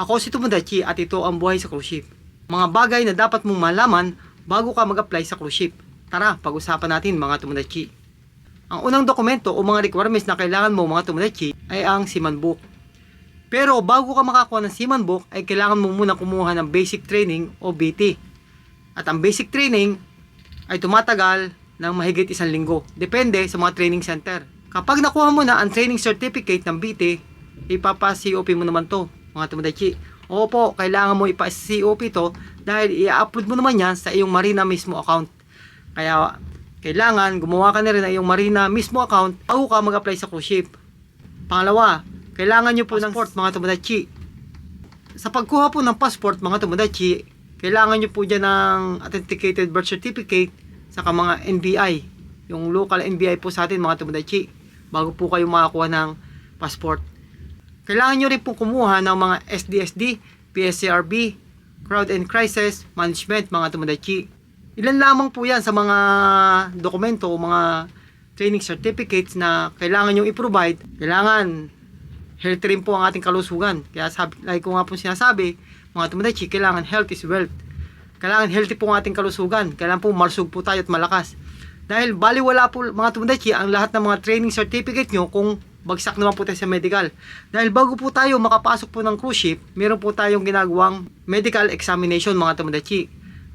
Ako si Tomodachi at ito ang buhay sa cruise ship. Mga bagay na dapat mong malaman bago ka mag-apply sa cruise ship. Tara, pag-usapan natin mga Tomodachi. Ang unang dokumento o mga requirements na kailangan mo mga Tomodachi ay ang Seaman Book. Pero bago ka makakuha ng Seaman Book ay kailangan mo muna kumuha ng Basic Training o BT. At ang Basic Training ay tumatagal ng mahigit isang linggo. Depende sa mga training center. Kapag nakuha mo na ang training certificate ng BT, ipapa-COP mo naman to, mga Tomodachi. Opo, kailangan mo ipa-COP to dahil i-upload mo naman yan sa iyong Marina mismo account. Kaya, kailangan gumawa ka na rin ng iyong Marina mismo account bago ka mag-apply sa cruise ship. Pangalawa, kailangan nyo po ng passport mga Tomodachi. Sa pagkuha po ng passport mga Tomodachi, kailangan nyo po dyan ng authenticated birth certificate saka mga NBI. Yung local NBI po sa atin mga Tomodachi bago po kayo makakuha ng passport. Kailangan nyo rin po kumuha ng mga SDSD, PSCRB, Crowd and Crisis Management mga Tomodachi. Ilan lamang po yan sa mga dokumento o mga training certificates na kailangan nyo i-provide. Kailangan healthy rin po ang ating kalusugan. Kaya sabi, like ko nga po sinasabi, mga Tomodachi, kailangan health is wealth. Kailangan healthy po ang ating kalusugan. Kailangan po malusog po tayo at malakas. Dahil baliwala po mga Tomodachi ang lahat ng mga training certificate nyo kung bagsak naman po tayo sa medical. Dahil bago po tayo makapasok po ng cruise ship, meron po tayong ginagawang medical examination mga Tomodachi.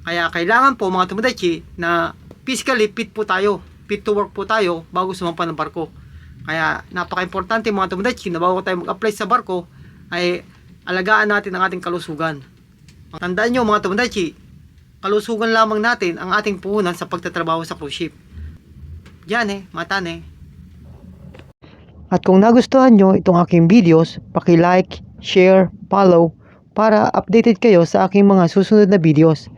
Kaya kailangan po mga Tomodachi na physically fit po tayo, fit to work po tayo bago sumampa ng barko. Kaya napaka-importante mga Tomodachi na bago tayo mag-apply sa barko ay alagaan natin ang ating kalusugan. Tandaan nyo mga Tomodachi, kalusugan lamang natin ang ating puhunan sa pagtatrabaho sa cruise ship. Yan eh, matan eh. At kung nagustuhan nyo itong aking videos, paki-like, share, follow para updated kayo sa aking mga susunod na videos.